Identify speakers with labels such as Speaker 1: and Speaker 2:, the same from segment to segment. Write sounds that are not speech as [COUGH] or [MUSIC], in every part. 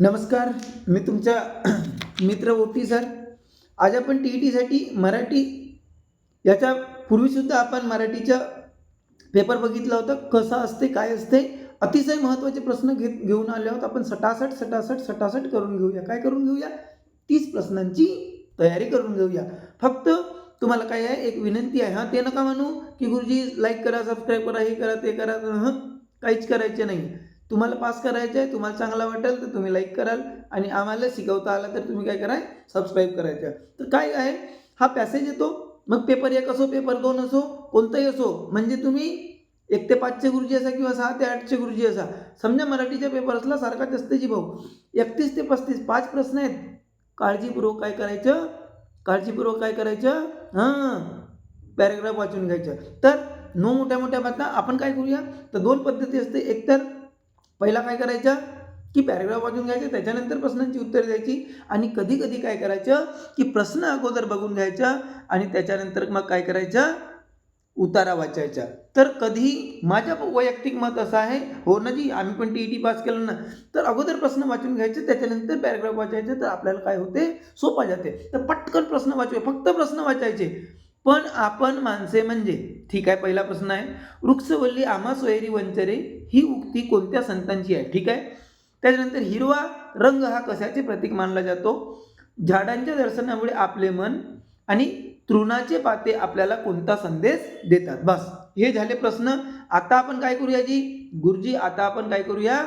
Speaker 1: नमस्कार मी तुमचा [CLEARS THROAT] मित्र ओपी सर. आज आपण टी ई टीसाठी मराठी याच्या पूर्वीसुद्धा आपण मराठीचा पेपर बघितला होता. कसा असते काय असते अतिशय महत्त्वाचे प्रश्न घेत घेऊन आले आहोत. आपण सटासट सटासट सटासट करून घेऊया. काय करून घेऊया? तीस प्रश्नांची तयारी करून घेऊया. फक्त तुम्हाला काय आहे एक विनंती आहे. हां ते नका म्हणू की गुरुजी लाईक करा सबस्क्राईब करा हे करा ते करा. हं काहीच करायचे नाही. तुम्हाला पास करायचं आहे तुम्हाला चांगला वाटेल तर तुम्ही लाईक कराल. आणि आम्हाला शिकवता आला तर तुम्ही काय कराय सबस्क्राईब करायचं. तर काय आहे हा पॅसेज येतो. मग पेपर एक असो पेपर दोन असो कोणताही असो म्हणजे तुम्ही एक ते पाचचे गुरुजी असा किंवा सहा ते आठचे गुरुजी असा. समजा मराठीचा पेपर असला सारखाच असते जी भाऊ. एकतीस ते पस्तीस पाच प्रश्न आहेत. काळजीपूर्वक काय करायचं? काळजीपूर्वक काय करायचं? हां पॅरेग्राफ वाचून घ्यायचं. तर नो मोठ्या मोठ्या बातम्या आपण काय करूया? तर दोन पद्धती असते. एक तर पहिला काय करायचा? की पॅरेग्राफ वाचून घ्यायचा त्याच्यानंतर प्रश्नांची उत्तरे द्यायची आणि कधी कधी काय करायचं? की प्रश्न अगोदर बघून घ्यायचा आणि त्याच्यानंतर मग काय करायचं? उतारा वाचायचा. तर कधी माझ्या वैयक्तिक मत असं आहे. हो ना जी आम्ही पण टी ई टी पास केलं ना. तर अगोदर प्रश्न वाचून घ्यायचे त्याच्यानंतर पॅरेग्राफ वाचायचे तर आपल्याला काय होते? सोपा जाते. तर पटकन प्रश्न वाचूया. फक्त प्रश्न वाचायचे. पण आपण माणसे म्हणजे? ठीक आहे पहिला प्रश्न आहे. वृक्षवल्ली आम्हा सोयरी वंचरे ही उक्ती कोणत्या संतांची आहे? ठीक आहे? त्याच्यानंतर हिरवा रंग हा कशाचे प्रतीक मानला जातो? झाडांच्या दर्शनामुळे आपले मन आणि तृणाचे पाते आपल्याला कोणता संदेश देतात? बस हे झाले प्रश्न. आता आपण काय करूया जी? गुरुजी आता आपण काय करूया?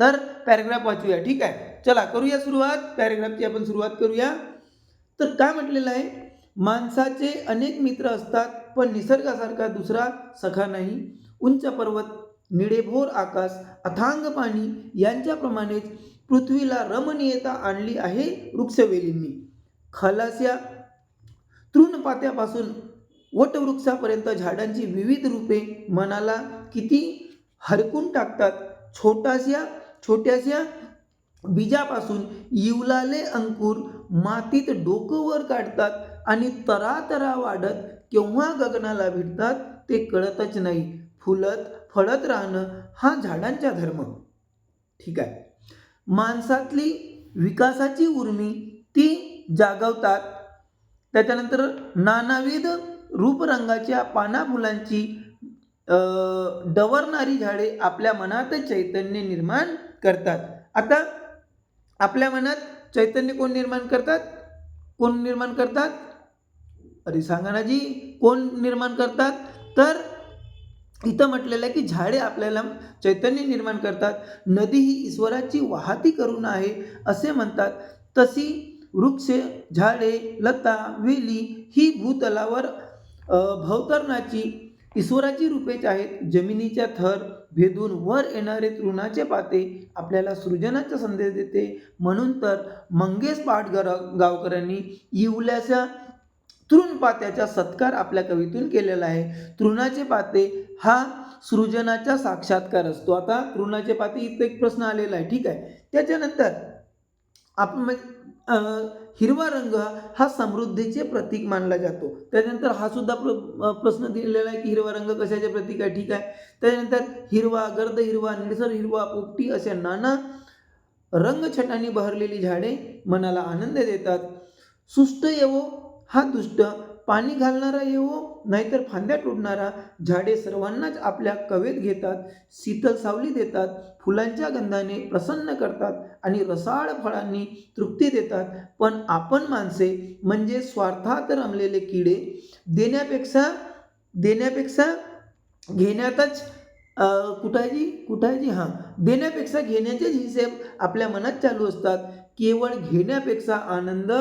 Speaker 1: तर पॅरेग्राफ वाचूया ठीक आहे? चला करूया सुरुवात. पॅरेग्राफची आपण सुरुवात करूया. तर काय म्हटलेलं आहे? माणसाचे अनेक मित्र असतात पण निसर्गासारखा दुसरा सखा नाही. उंच पर्वत निळेभोर आकाश अथांग पाणी यांच्याप्रमाणेच पृथ्वीला रमणीयता आणली आहे वृक्षवेलींनी. खलास्या तृणपात्यापासून वटवृक्षापर्यंत झाडांची विविध रूपे मनाला किती हरकून टाकतात. छोटाशा छोट्याशा बीजापासून इवलाले अंकुर मातीत डोकं वर काढतात. आणि तरातरा वाढत केव्हा गगनाला भिडतात ते कळतच नाही. फुलत फळत राहणं हा झाडांचा धर्म. ठीक आहे. माणसातली विकासाची उर्मी ती जागवतात. त्याच्यानंतर नानाविध रूपरंगाच्या पाना फुलांची डवरणारी झाडे आपल्या मनात चैतन्य निर्माण करतात. आता आपल्या मनात चैतन्य कोण निर्माण करतात? कोण निर्माण करतात? अरे सांगा ना जी कोण निर्माण करतात? तर इथं म्हटलेलं आहे की झाडे आपल्याला चैतन्य निर्माण करतात. नदी ही ईश्वराची वाहती करून आहे असे म्हणतात. तशी वृक्ष झाडे लता वेली ही भूतलावर भवतरणाची ईश्वराची रूपेच आहेत. जमिनीच्या थर भेदून वर येणारे तृणाचे पाते आपल्याला सृजनाचा संदेश देते. म्हणून तर मंगेश पाटगर गावकऱ्यांनी इवल्याच्या तृणपात्याचा सत्कार आपल्या कवीतून केलेला आहे. तृणाचे पाते हा सृजनाचा साक्षात्कार असतो. आता तृणाचे पाते इथं एक प्रश्न आलेला आहे. ठीक आहे? त्याच्यानंतर आपण हिरवा रंग हा समृद्धीचे प्रतीक मानला जातो. त्याच्यानंतर हा सुद्धा प्र प्रश्न दिलेला आहे की हिरवा रंग कशाचे प्रतीक आहे? ठीक आहे? त्याच्यानंतर हिरवा गर्द हिरवा निळसर हिरवा पोपटी अशा नाना रंगछटांनी बहरलेली झाडे मनाला आनंद देतात. सुष्ट येवो हा दुष्ट पाणी घालणारा येवो नाहीतर फांद्या तोडणारा झाडे सर्वांनाच आपल्या कवेत घेतात शीतल सावली देतात फुलांच्या गंधाने प्रसन्न करतात आणि रसाळ फळांनी तृप्ती देतात. पण आपण माणसे म्हणजे स्वार्थात रमलेले किडे देण्यापेक्षा देण्यापेक्षा घेण्यातच अं, कुठं जी हां देण्यापेक्षा घेण्याचेच हिशेब आपल्या मनात चालू असतात. केवळ घेण्यापेक्षा आनंद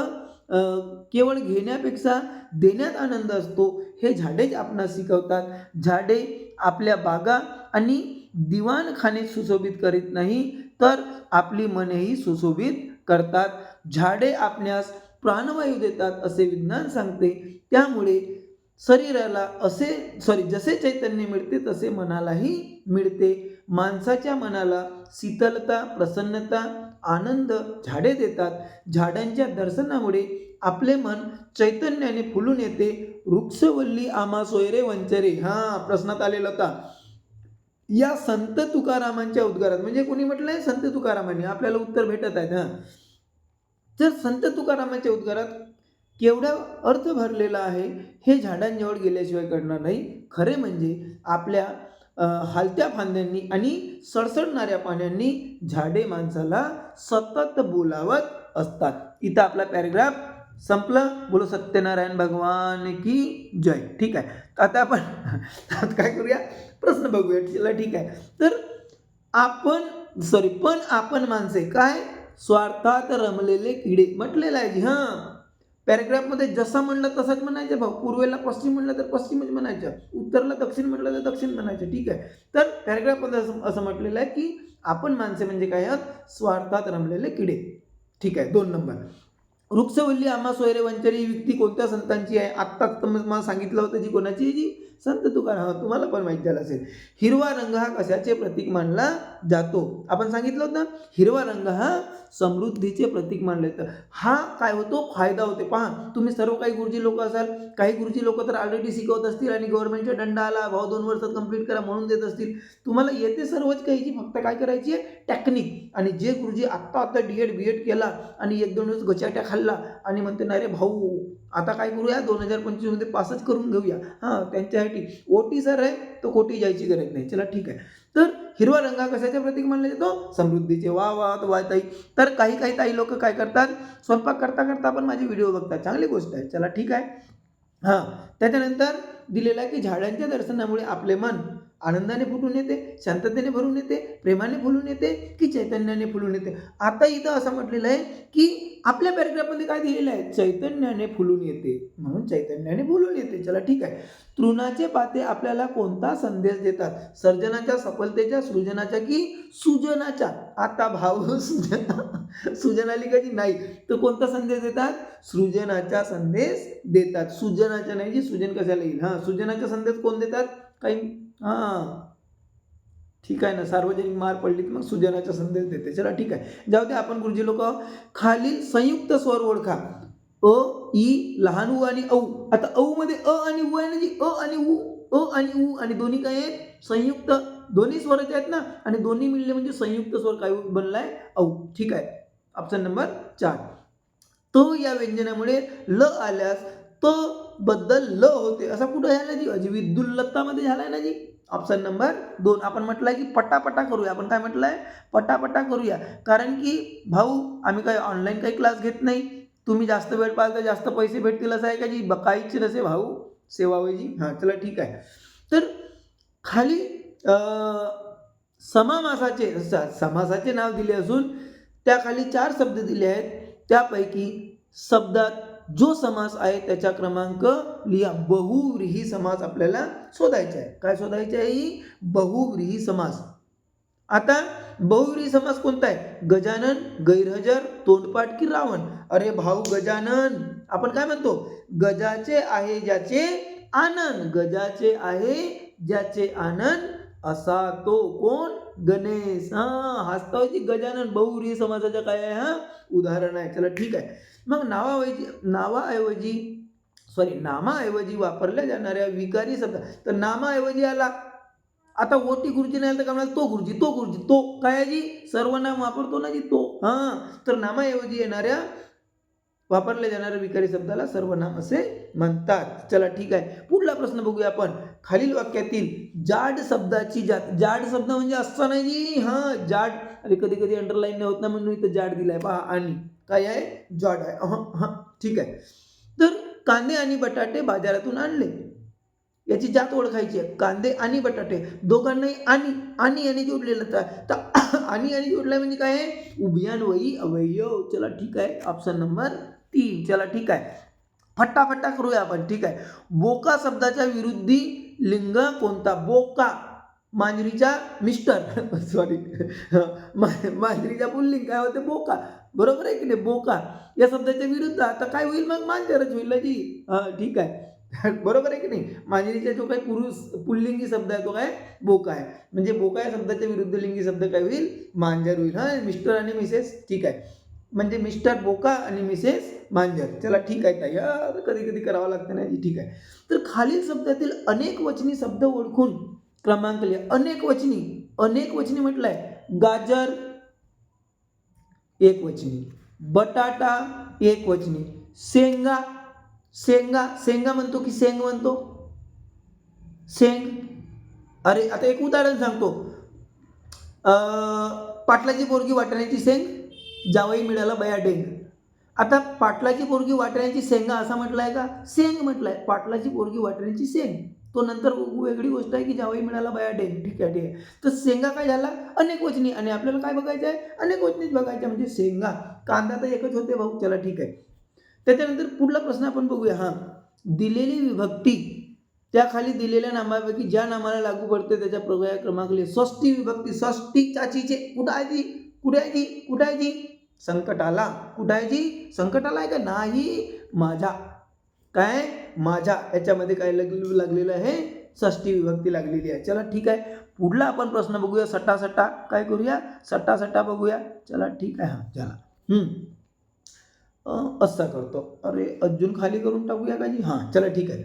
Speaker 1: केवळ घेण्यापेक्षा देण्यात आनंद असतो हे झाडेच आपणास शिकवतात. झाडे आपल्या बागा आणि दिवाणखाने सुशोभित करीत नाही तर आपली मनेही सुशोभित करतात. झाडे आपणास प्राणवायू देतात असे विज्ञान सांगते. त्यामुळे शरीराला असे सॉरी जसे चैतन्य मिळते तसे मनालाही मिळते. माणसाच्या मनाला शीतलता प्रसन्नता आनंद झाडे देतात. झाडांच्या दर्शनामुळे आपले मन चैतन्याने फुलून येते. वृक्षवल्ली आमा सोयरे वंचरे. हा प्रश्नात आलेला होता. या संत तुकारामांच्या उद्गारात. म्हणजे कोणी म्हटलंय संत तुकारामांनी? आपल्याला उत्तर भेटत आहेत हां. तर संत तुकारामांच्या उद्गारात केवढा अर्थ भरलेला आहे हे झाडांजवळ गेल्याशिवाय कळणार नाही. खरे म्हणजे आपल्या हालत्या फांद्यांनी आणि सडसडणाऱ्या पाण्यांनी झाडे माणसाला सतत बोलावत असतात. इथं आपला पॅरेग्राफ संपलं. बोलो सत्यनारायण भगवान की जय. ठीक आहे. आता आपण आता काय करूया? प्रश्न बघूया. चला ठीक आहे. तर आपण सॉरी पण आपण माणसे काय? स्वार्थात रमलेले किडे. म्हटलेलं आहे जी हां. पॅरेग्राफमध्ये जसं म्हणलं तसंच म्हणायचं भाऊ. पूर्वेला पश्चिम म्हणलं तर पश्चिमच म्हणायचं. उत्तरला दक्षिण म्हणलं तर दक्षिण म्हणायचं. ठीक आहे. तर पॅरेग्राफमध्ये असं असं म्हटलेलं आहे की आपण माणसे म्हणजे काय आहात? स्वार्थात रमलेले किडे. ठीक आहे. दोन नंबर वृक्षवल्ली आम्हा सोयरे वंचरी ही व्यक्ती कोणत्या संतांची आहे? आत्ताच तर मला सांगितलं होतं जी कोणाची जी संत तुकाराम. तुम्हाला पण माहीत झालं असेल. हिरवा रंग हा कशाचे प्रतीक मानला जातो? आपण सांगितलं होतं हिरवा रंग हा समृद्धीचे प्रतीक मानले जातं. हा काय होतो? फायदा होते. पहा तुम्ही सर्व काही गुरुजी लोक असाल काही गुरुजी लोक तर ऑलरेडी शिकवत असतील आणि गव्हर्नमेंटच्या दंड आला भाऊ दोन वर्षात कंप्लीट करा म्हणून देत असतील. तुम्हाला येते सर्वच काहीची फक्त काय करायची आहे? टेक्निक आणि जे गुरुजी आत्ता आत्ता डी एड बी एड केला आणि एक दोन दिवस गचाट्या खाल्ला आणि म्हणते ना रे भाऊ आता काय करूया? दोन हजार पंचवीसमध्ये पासच करून घेऊया. हां त्यांच्यासाठी. ओटी सर आहे तो कोटी जायची गरज नाही. चला ठीक आहे. तर हिरवा रंग कशाच्या कशाचे प्रतीक मानला जातो? समृद्धीचे. वा वा वा ताई. तर काही काही ताई लोक काय करतात? स्वयंपाक करता करता पण माझे व्हिडिओ बघतात. चांगली गोष्ट आहे. चला ठीक आहे. हां त्याच्यानंतर दिलेलं आहे की झाडांच्या दर्शनामुळे आपले मन आनंदाने फुटून येते शांततेने भरून येते प्रेमाने फुलून येते की चैतन्याने फुलून येते. आता इथं असं म्हटलेलं आहे की आपल्या पॅरेग्राफमध्ये काय दिलेलं आहे? चैतन्याने फुलून येते. म्हणून चैतन्याने फुलून येते. चला ठीक आहे. तृणाचे पाते आपल्याला कोणता संदेश देतात? सर्जनाच्या सफलतेच्या सृजनाच्या की सुजनाच्या? आता भाव [LAUGHS] सुजना सुजन आली कधी? नाही. तर कोणता संदेश देतात? सृजनाचा संदेश देतात. सुजनाच्या नाही जी सुजन कशाला येईल? हां सुजनाचा संदेश कोण देतात? काही हां. ठीक आहे ना सार्वजनिक मार पडलीत मग सुजनाचा संदेश देते. चला ठीक आहे. जाऊ दे आपण गुरुजी लोक खालील संयुक्त स्वर ओळखा. अ ई लहान उ आणि औ. आता औ मध्ये अ आणि उ आहे ना जी? अ आणि उ अ आणि उ. आणि दोन्ही काय आहेत? संयुक्त. दोन्ही स्वराचे आहेत ना? आणि दोन्ही मिळले म्हणजे संयुक्त स्वर काय बनलाय? औ. ठीक आहे. ऑप्शन नंबर चार. तो या व्यंजनामुळे ल आल्यास त बद्दल ल होते असा कुठं झाला जी अजय विद्युल्लतामध्ये झालाय ना जी? ऑप्शन नंबर दोन. आपण म्हटलंय की पटापटा करूया. आपण काय म्हटलंय? पटापटा करूया. कारण की भाऊ आम्ही काही ऑनलाईन काही क्लास घेत नाही. तुम्ही जास्त वेळ पाहाल तर जास्त पैसे भेटतील असं आहे का जी? बकाईची नसे भाऊ सेवा हां चला ठीक आहे. तर खाली समामासाचे समासाचे नाव दिले असून त्याखाली चार शब्द दिले आहेत. त्यापैकी शब्दात जो समास आहे त्याचा क्रमांक लिहा. बहुव्रीही समास आपल्याला शोधायचा आहे. काय शोधायचा आहे ही? बहुव्रीही समास. आता बहुव्रीही समास कोणता आहे? गजानन गैरहजर तोंडपाठ की रावण? अरे भाऊ गजानन आपण काय म्हणतो? गजाचे आहे ज्याचे आनंद. गजाचे आहे ज्याचे आनंद असा तो कोण? गणेश. हा हस्तावची गजानन बहुरी समाजाचं काय आहे हा? उदाहरण आहे. चला ठीक आहे. मग नावाऐवजी नावाऐवजी सॉरी नामाऐवजी वापरल्या जाणाऱ्या विकारी शब्द. तर नामाऐवजी आला. आता ओटी गुरुजी नाही आला तर काय म्हणाल? तो गुरुजी तो गुरुजी तो. काय आहे जी? सर्वनाम वापरतो ना जी तो. हां तर नामाऐवजी येणाऱ्या वापरल्या जाणाऱ्या विकारी शब्दाला सर्वनाम असे म्हणतात. चला ठीक आहे. पुढला प्रश्न बघूया आपण. खालील वाक्यातील जाड शब्दाची जात जाड शब्द म्हणजे असं नाही हां जाड. अरे कधी कधी अंडरलाईन नाही होत ना म्हणून इथं जाड दिलाय. पहा आणि. काय आहे? जाड आहे. अहं, हां ठीक आहे. तर कांदे आणि बटाटे बाजारातून आणले. याची जात ओळखायची आहे. कांदे आणि बटाटे. दोघांनाही आणि आणि आणि जोडलेलं तर. आणि आणि जोडलाय म्हणजे काय आहे? उभयान्वयी अवयव. चला ठीक आहे. ऑप्शन नंबर तीन. चला ठीक आहे. फट्टाफट्टा करूया आपण. ठीक आहे. बोका शब्दाच्या विरुद्धी लिंग कोणता? बोका. मांजरीच्या मिस्टर. [LAUGHS] सॉरी [LAUGHS] मांजरीच्या पुल्लिंग काय होते? बोका. बरोबर आहे की नाही? बोका. या शब्दाच्या विरुद्ध आता काय होईल? मग मांजरच होईल ना जी. हां ठीक आहे. [LAUGHS] बरोबर आहे की नाही? मांजरीचा जो काही पुरुष पुल्लिंगी शब्द आहे तो काय? बोका आहे. म्हणजे बोका या शब्दाच्या विरुद्ध लिंगी शब्द काय होईल? मांजर होईल. हां मिस्टर आणि मिसेस. ठीक आहे. म्हणजे मिस्टर बोका आणि मिसेस मांजर. चला ठीक आहे ताई. यार कधी कधी करावं लागतं नाही ठीक आहे. तर खालील शब्दातील अनेक वचनी शब्द ओळखून क्रमांक लिहा. अनेक वचनी अनेक वचनी म्हटलंय. गाजर एक वचनी. बटाटा एक वचनी. शेंगा शेंगा शेंगा म्हणतो की शेंग म्हणतो? शेंग. अरे आता एक उदाहरण सांगतो. पाटलाची पोरगी वाटण्याची शेंग जावई मिळाला बया डेंग. आता पाटलाची पोरगी वाटण्याची शेंगा असा म्हटलाय का? शेंग म्हटलाय. पाटलाची पोरगी वाटण्याची शेंग. तो नंतर वेगळी गोष्ट आहे की जावई मिळाला बया डेंग. ठीक आहे ठीक आहे. तर शेंगा काय झाला? अनेक वचनी. आणि आपल्याला काय बघायचं आहे अनेक वचनीच बघायचं आहे. म्हणजे शेंगा. कांदा तर एकच होते भाऊ. चला ठीक आहे. त्याच्यानंतर पुढला प्रश्न आपण बघूया. हां. दिलेली विभक्ती. त्याखाली दिलेल्या नामापैकी ज्या नामाला लागू पडते त्याच्या प्रगया क्रमांक लिहा. षष्टी विभक्ती. षष्टी चाचीचे कुठं आहे ती? कुठे आहे जी कुठे आहे जी संकटाला कुठं आहे जी संकटाला आहे का? नाही. माझ्या काय? माझ्या याच्यामध्ये काय लग लागलेलं आहे? षष्टी विभक्ती लागलेली आहे. चला ठीक आहे. पुढला आपण प्रश्न बघूया. सट्टा सट्टा काय करूया? सट्टा सट्टा बघूया. चला ठीक आहे. हां चला. अं, असा करतो. अरे अजून खाली करून टाकूया का जी? हां चला ठीक आहे.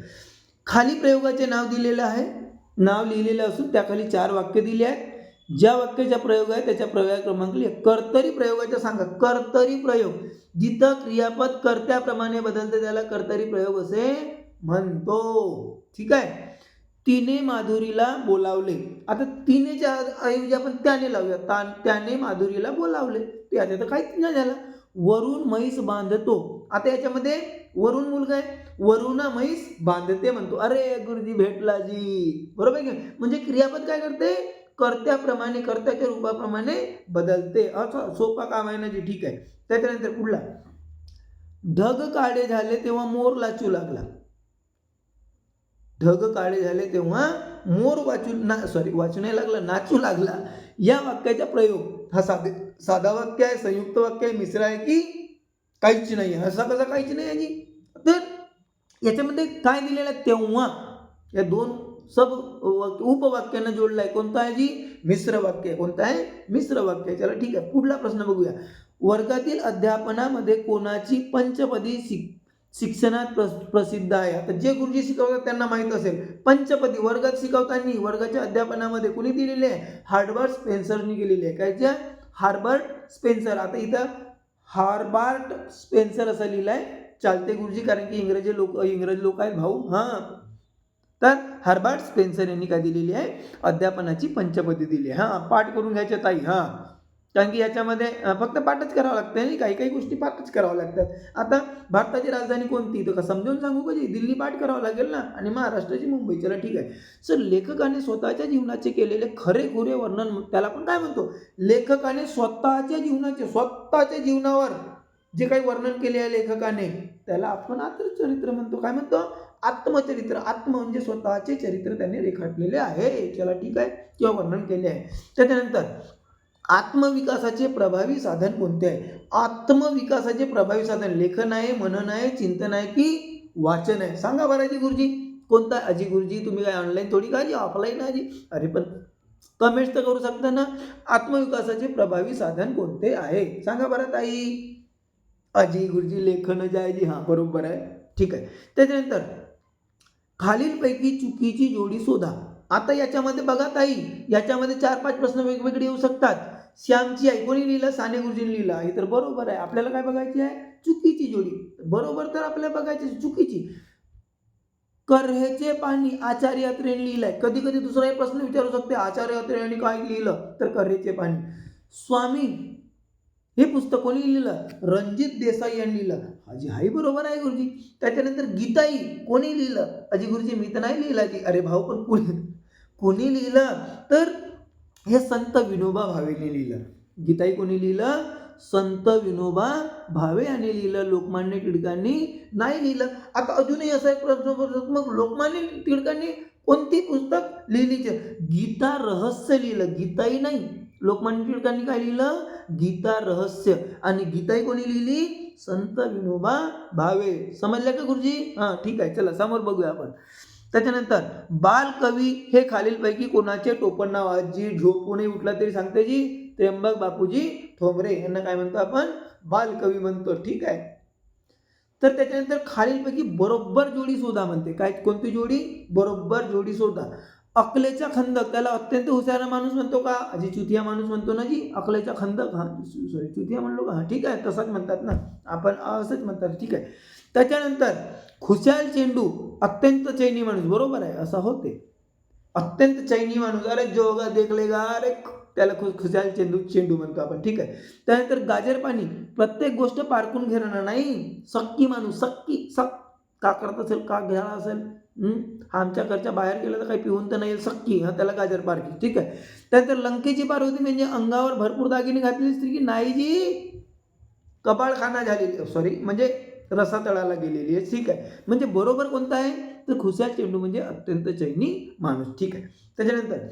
Speaker 1: खाली प्रयोगाचे नाव दिलेलं आहे. नाव लिहिलेलं असून त्याखाली चार वाक्य दिली आहेत. ज्या वाक्याचा प्रयोग आहे त्याच्या प्रयोग क्रमांक लिहा. कर्तरी प्रयोगाचा सांगा. कर्तरी प्रयोग. जिथं क्रियापद कर्त्याप्रमाणे बदलते त्याला कर्तरी प्रयोग असे म्हणतो. ठीक आहे? तिने माधुरीला बोलावले. आता तिनेच्या ऐवजी आपण त्याने लावूया. ता त्याने माधुरीला बोलावले. ते आता तर काहीच नाही झालं. वरून म्हैस बांधतो. आता याच्यामध्ये वरून मुलगा आहे. वरुणा म्हैस बांधते म्हणतो. अरे गुरुजी भेटला जी. बरोबर आहे की म्हणजे क्रियापद काय करते? कर्त्याप्रमाणे कर्त्याच्या रूपाप्रमाणे बदलते. असं सोपा काम आहे ना जे ठीक आहे. त्याच्यानंतर पुढला. ढग काळे झाले तेव्हा मोर लाचू लागला. ढग काळे झाले तेव्हा मोर वाचू ना सॉरी वाचू नाही लागला नाचू लागला. या वाक्याचा प्रयोग. हा साधे साधा वाक्य आहे संयुक्त वाक्य आहे मिश्र आहे की काहीच नाही आहे. असा कसा काहीच नाही आहे जी तर याच्यामध्ये काय दिलेलं आहे? तेव्हा. या दोन सब उपवाक्यानं उपवाक्यांना आहे कोणतं आहे जी? मिश्र वाक्य. आहे कोणतं आहे? मिश्र वाक्य. आहे चला ठीक आहे. पुढला प्रश्न बघूया. वर्गातील अध्यापनामध्ये कोणाची पंचपदी शिक शिक्षणात प्रसिद्ध आहे? आता जे गुरुजी शिकवतात त्यांना माहीत असेल. पंचपदी. वर्गात शिकवताना वर्गाच्या अध्यापनामध्ये कुणी दिलेले आहे? हार्बर्ट स्पेन्सरनी केलेली आहे. काय त्या? Herbert Spencer. आता इथं हार्बार्ट स्पेन्सर असं लिहिलं आहे चालते गुरुजी कारण की इंग्रजी लोक इंग्रज लोक आहेत भाऊ. हां. तर हर्बर्ट स्पेन्सर यांनी काय दिलेली आहे? अध्यापनाची पंचपदी दिली आहे. हां पाठ करून घ्यायच्या ताई हां. कारण की याच्यामध्ये फक्त पाठच करावं लागतं आणि काही काही गोष्टी पाठच कराव्या लागतात. आता भारताची राजधानी कोणती? तर का समजावून सांगू कधी दिल्ली पाठ करावं लागेल ना? आणि महाराष्ट्राची मुंबई. चला ठीक आहे. सर लेखकाने स्वतःच्या जीवनाचे केलेले खरे खुरे वर्णन त्याला आपण काय म्हणतो? लेखकाने स्वतःच्या जीवनाचे स्वतःच्या जीवनावर जे काही वर्णन केले आहे लेखकाने त्याला आपण आत्मचरित्र म्हणतो. काय म्हणतो? आत्मचरित्र आत्म म्हणजे स्वतःचे चरित्र त्यांनी रेखाटलेले आहे. चला ठीक आहे. किंवा वर्णन केले आहे. त्याच्यानंतर आत्मविकासाचे प्रभावी साधन कोणते आहे? आत्मविकासाचे प्रभावी साधन लेखन आहे मनन आहे चिंतन आहे की वाचन आहे. सांगा बरं जी गुरुजी कोणता आहे? अजी गुरुजी तुम्ही काय ऑनलाईन थोडी का जी ऑफलाईन आजी? जी अरे पण कमेंट्स तर करू शकता ना. आत्मविकासाचे प्रभावी साधन कोणते आहे? सांगा बरं ताई. अजी गुरुजी लेखन जे आहे जी हां बरोबर आहे. ठीक आहे. त्याच्यानंतर खालीलपैकी चुकीची जोडी शोधा. आता याच्यामध्ये बघा ताई याच्यामध्ये चार पाच प्रश्न वेगवेगळे येऊ शकतात. श्यामची आई कोणी लिहिलं? साने गुरुजींनी लिहिलं हे तर बरोबर आहे. आपल्याला काय बघायची आहे? चुकीची जोडी. बरोबर तर आपल्याला बघायची चुकीची. कर्हेचे पाणी आचार्य अत्रेने लिहिलंय. कधी कधी दुसरा एक प्रश्न विचारू शकते. आचार्य अत्रेने काय लिहिलं? तर कर्हेचे पाणी. स्वामी हे पुस्तक कोणी लिहिलं? रणजित देसाई यांनी लिहिलं. हाजी हाही बरोबर आहे गुरुजी. त्याच्यानंतर गीताई कोणी लिहिलं? अजी गुरुजी मी तर नाही लिहिला की. अरे भाऊ पण कोणी [LAUGHS] कोणी लिहिलं? तर हे संत विनोबा भावेने लिहिलं. गीताई कोणी लिहिलं? संत विनोबा भावे यांनी लिहिलं. लोकमान्य टिळकांनी नाही लिहिलं. आता अजूनही असा एक प्रश्न पडतो. मग लोकमान्य टिळकांनी कोणती पुस्तक लिहिलीचे? गीता रहस्य लिहिलं. गीताई नाही. लोकमान्य टिळकांनी काय लिहिलं? गीता रहस्य. आणि गीताही कोणी लिहिली? संत विनोबा भावे. समजल्या का गुरुजी? हां ठीक आहे चला समोर बघूया आपण. त्याच्यानंतर बालकवी हे खालीलपैकी कोणाचे? टोपण नाव आहे जी झोपूनही उठला तरी सांगते जी. त्र्यंबक बापूजी ठोंबरे यांना काय म्हणतो आपण? बालकवी म्हणतो ठीक आहे. तर त्याच्यानंतर खालीलपैकी बरोबर जोडी शोधा म्हणते. काय कोणती जोडी? बरोबर जोडी शोधा अकलेचा खंदक त्याला अत्यंत हुशार माणूस म्हणतो का? जी चुतिया माणूस म्हणतो ना जी अकलेचा खंदक हां सॉरी चुतिया म्हणलो का? हां ठीक आहे तसंच म्हणतात ना. आपण असंच म्हणतात ठीक आहे. त्याच्यानंतर खुशाल चेंडू अत्यंत चैनी माणूस बरोबर आहे असं होते. अत्यंत चैनी माणूस अरे जोगा देखलेगा अरे त्याला खुश खुशाल चेंडू चेंडू म्हणतो आपण ठीक आहे. त्यानंतर गाजर पाणी प्रत्येक गोष्ट पारखून घेणार नाही. सक्की माणूस सक्की सक का करत असेल का घ्यायला असेल? आमच्या घरच्या बाहेर गेलं तर काही पिऊन तर नाही सक्की. हा त्याला गाजर पारखी ठीक आहे? त्यानंतर लंकेची पार्वती म्हणजे अंगावर भरपूर दागिने घातलेली स्त्री की नाही जी कपाळखाना झालेली सॉरी म्हणजे रसा तळाला गेलेली आहे. ठीक आहे? म्हणजे बरोबर कोणता आहे? तर खुशाल चेंडू म्हणजे अत्यंत चैनी माणूस. ठीक आहे? त्याच्यानंतर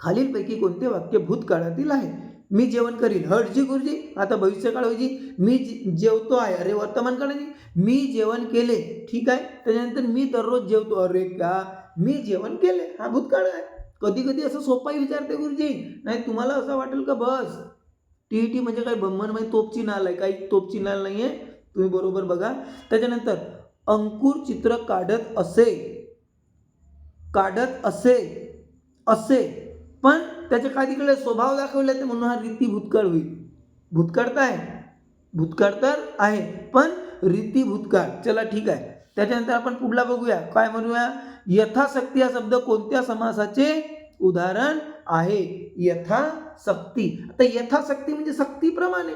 Speaker 1: खालीलपैकी कोणते वाक्य भूतकाळातील आहे? मी जेवण करीन. हटजी गुरुजी आता भविष्यकाळ होईजी. मी जे- जेवतो आहे. अरे वर्तमान काळाची मी जेवण केले ठीक आहे. त्याच्यानंतर मी दररोज जेवतो. अरे का? मी जेवण केले. हा भूतकाळ आहे. कधी कधी असं सोपाही विचारते गुरुजी. नाही तुम्हाला असं वाटेल का? बस. टी टी म्हणजे काय? बंबन म्हणजे तोपची नाल आहे. काही तोपची नाल नाही आहे तुम्ही बरोबर बघा. त्याच्यानंतर अंकुर चित्र काढत असे. काढत असे. असे. पण त्याचे काय तिकडे स्वभाव दाखवले ते म्हणून हा रीती भूतकाळ होईल. भूतकाळ तर आहे. भूतकाळ तर आहे. पण रीती भूतकाळ चला ठीक आहे. त्याच्यानंतर आपण पुढला बघूया. काय म्हणूया? यथाशक्ती हा शब्द कोणत्या समासाचे उदाहरण आहे? यथाशक्ती. आता यथाशक्ती म्हणजे सक्तीप्रमाणे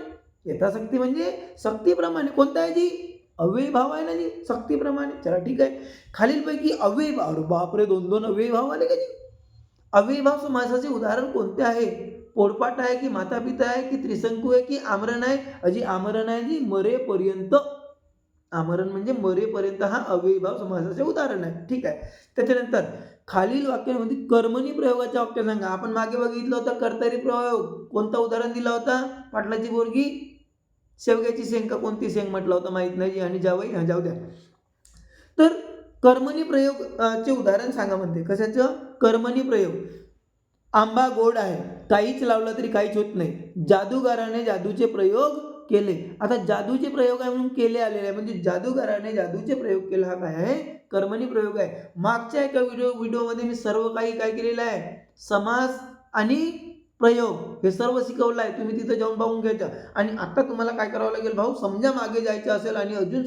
Speaker 1: यथाशक्ती म्हणजे सक्तीप्रमाणे कोणता आहे जी? अव्ययभाव आहे ना जी? सक्तीप्रमाणे चला ठीक आहे. खालीलपैकी अव्ययभाव. अरे बापरे दोन दोन अव्ययभाव आले का जी? अविभाव समासाचे उदाहरण कोणते आहे? पोळपाट आहे की माता पिता आहे की त्रिशंकू आहे की आमरण आहे? अजी आमरण आहे जी मरेपर्यंत. आमरण म्हणजे मरेपर्यंत हा अविभाव समासाचे उदाहरण आहे. ठीक आहे. त्याच्यानंतर खालील वाक्यांमध्ये कर्मणी प्रयोगाचे वाक्य सांगा. आपण मागे बघितलं होतं कर्तरी प्रयोग. कोणता उदाहरण दिला होता? पाटलाची बोरगी शेवग्याची शेंग का कोणती शेंग म्हटलं होतं माहीत नाही. आणि जावई जाऊ द्या. तर कर्मणी प्रयोग चे उदाहरण सांगा म्हणते. कशाचं? कर्मणी प्रयोग. आंबा गोड आहे. काहीच लावलं तरी काहीच होत नाही. जादूगाराने जादूचे प्रयोग केले. आता जादूचे प्रयोग आहे म्हणून केले आलेले आहे. म्हणजे जादूगाराने जादूचे प्रयोग केला हा काय आहे? कर्मणी प्रयोग आहे. मागच्या एका व्हिडिओ व्हिडिओमध्ये मी सर्व काही काय केलेलं आहे? समास आणि प्रयोग हे सर्व शिकवलं आहे. तुम्ही तिथं जाऊन पाहून घ्यायचं. आणि आता तुम्हाला काय करावं लागेल भाऊ? समजा मागे जायचं असेल आणि अजून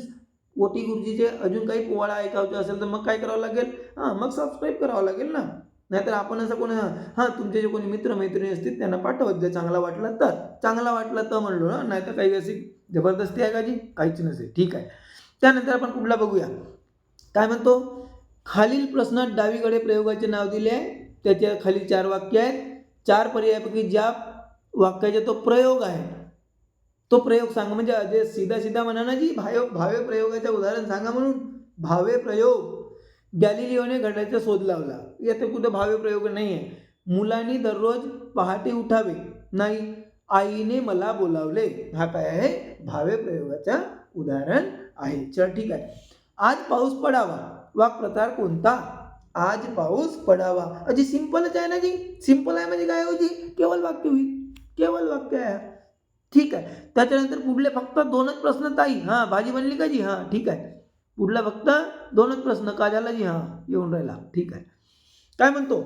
Speaker 1: ओटी गुरुजीचे अजून काही पोवाडा ऐकावचे असेल तर मग काय करावं लागेल? हां मग सबस्क्राईब करावं लागेल ना. नाहीतर आपण असं कोणी हां तुमचे जे कोणी मित्रमैत्रिणी असतील त्यांना पाठवत द्या चांगला वाटला तर. चांगला वाटला तर म्हणलो ना नाही तर काही अशी जबरदस्ती आहे का जी? काहीच नसेल. ठीक आहे. त्यानंतर आपण कुठला बघूया? काय म्हणतो? खालील प्रश्नात डावीकडे प्रयोगाचे नाव दिले आहे. त्याच्याखाली चार वाक्य आहेत. चार पर्यायापैकी ज्या वाक्याचा तो प्रयोग आहे तो प्रयोग सांगा. म्हणजे जे सीधा सीधा म्हणा ना जी भाव भावे प्रयोगाचं उदाहरण सांगा म्हणून. भावे प्रयोग. गॅलिलिओने घड्याचा शोध लावला. यात कुठं भावे प्रयोग नाही आहे मुलांनी दररोज पहाटे उठावे. नाही आईने मला बोलावले. हा काय आहे? भावे प्रयोगाचा उदाहरण आहे. चल ठीक आहे. आज पाऊस पडावा. वाक प्रकार कोणता? आज पाऊस पडावा. अजी सिंपलच आहे ना जी? सिंपल आहे म्हणजे काय होती जी? केवळ वाक्य होईल. केवळ वाक्य आहे. ठीक आहे. त्याच्यानंतर पुढले फक्त दोनच प्रश्न ताई. हां भाजी बनली का जी? हां ठीक आहे. पुढला फक्त दोनच प्रश्न का झाला जी? हां येऊन राहिला. ठीक आहे. काय म्हणतो?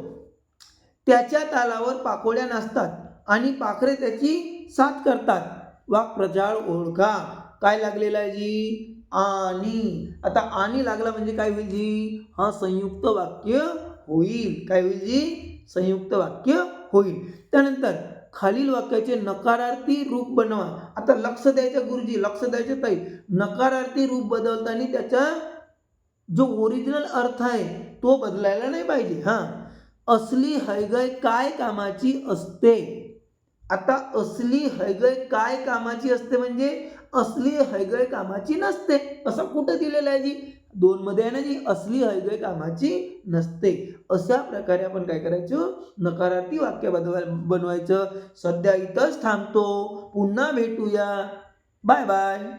Speaker 1: त्याच्या तालावर पाकोळ्या नाचतात आणि पाखरे त्याची साथ करतात. वाक प्रजाळ ओळखा. काय लागलेला आहे जी? आणि. आता आणि लागला म्हणजे काय होईल जी? हा संयुक्त वाक्य होईल. काय होईल जी? संयुक्त वाक्य होईल. त्यानंतर खालील वाक्याचे नकारार्थी रूप बनवा. आता लक्ष द्यायचं गुरुजी लक्ष द्यायचं ताई. नकारार्थी रूप बदलताना त्याचा जो ओरिजिनल अर्थ आहे तो बदलायला नाही पाहिजे. हां. असली हैगय काय कामाची असते? आता असली हैगय काय कामाची असते म्हणजे असली हैगय कामाची नसते. असं कुठं दिलेलं आहे जी? दोनमध्ये आहे ना जी? असली हैगय कामाची नसते. अशा प्रकारे आपण काय करायचं? नकारार्थी वाक्य बनवाय बनवायचं. सध्या इथंच थांबतो. पुन्हा भेटूया. Bye bye